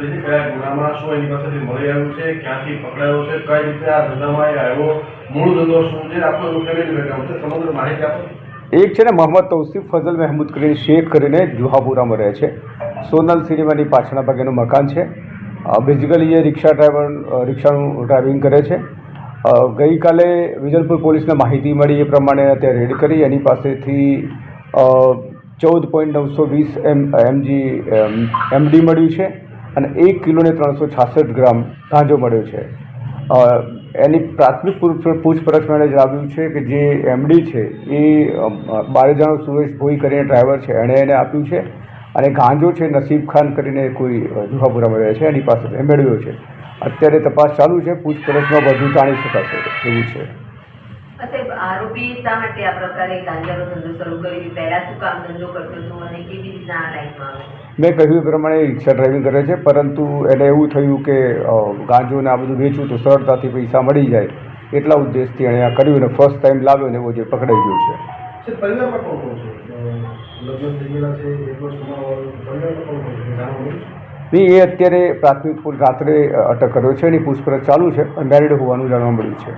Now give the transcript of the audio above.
છે કયા ગુનામાં શું એની પાસેથી મળી આવ્યું છે, ક્યાંથી પકડાયો છે, કઈ રીતે આ ધંધામાં આવ્યો, મૂળ ધંધો શું છે આખું એનું ફેમિલી બેકગ્રાઉન્ડ છે, સમગ્ર માહિતી આપો. એક છે ને, મોહમ્મદ તૌસીફ, ફઝલ મહેમૂદ કરીને શેખ કરીને જુહાપુરામાં રહે છે. સોનલ સિનેમાની પાછળના ભાગેનું મકાન છે. બેઝિકલી એ રિક્ષા ડ્રાઈવર રિક્ષાનું ડ્રાઇવિંગ કરે છે. ગઈકાલે વિજલપુર પોલીસને માહિતી મળી એ પ્રમાણે અત્યારે રેડ કરી. એની પાસેથી ચૌદ પોઈન્ટ નવસો વીસ એમ એમજી એમડી મળ્યું છે. અને એક કિલોને ત્રણસો છાસઠ ગ્રામ ગાંજો મળ્યો છે. એની પ્રાથમિક પૂછપરછ એણે જણાવ્યું છે કે જે એમડી છે, એ બારે બારેજાનો સુરેશ ભોઈ કરીને ડ્રાઈવર છે. એણે એને આપ્યું છે અને ગાંજો છે, નસીબ ખાન કરીને કોઈ જુહાપુરામાં રહે છે, એની પાસે મેળવ્યો છે. અત્યારે તપાસ ચાલુ છે, પૂછપરછમાં વધુ જાણી શકાશે એવું છે. આરોપી શા માટે આ પ્રકારે ગાંજાનો ધંધો શરૂ કર્યો? પહેલા શું કામ ધંધો કરતો હતો અને કેવી મેં કહ્યું એ પ્રમાણે રિક્ષા ડ્રાઇવિંગ કરે છે પરંતુ એને એવું થયું કે ગાંજો ને આ બધું વેચવું તો સરળતાથી પૈસા મળી જાય. એટલા ઉદ્દેશથી એણે આ કર્યું અને ફર્સ્ટ ટાઈમ લાવ્યો ને એવો જે પકડાઈ ગયો છે? નહીં એ અત્યારે પ્રાથમિક પૂર રાત્રે અટક કર્યો છે એની પૂછપરછ ચાલુ છે. અને મેરિડ હોવાનું જાણવા મળ્યું છે.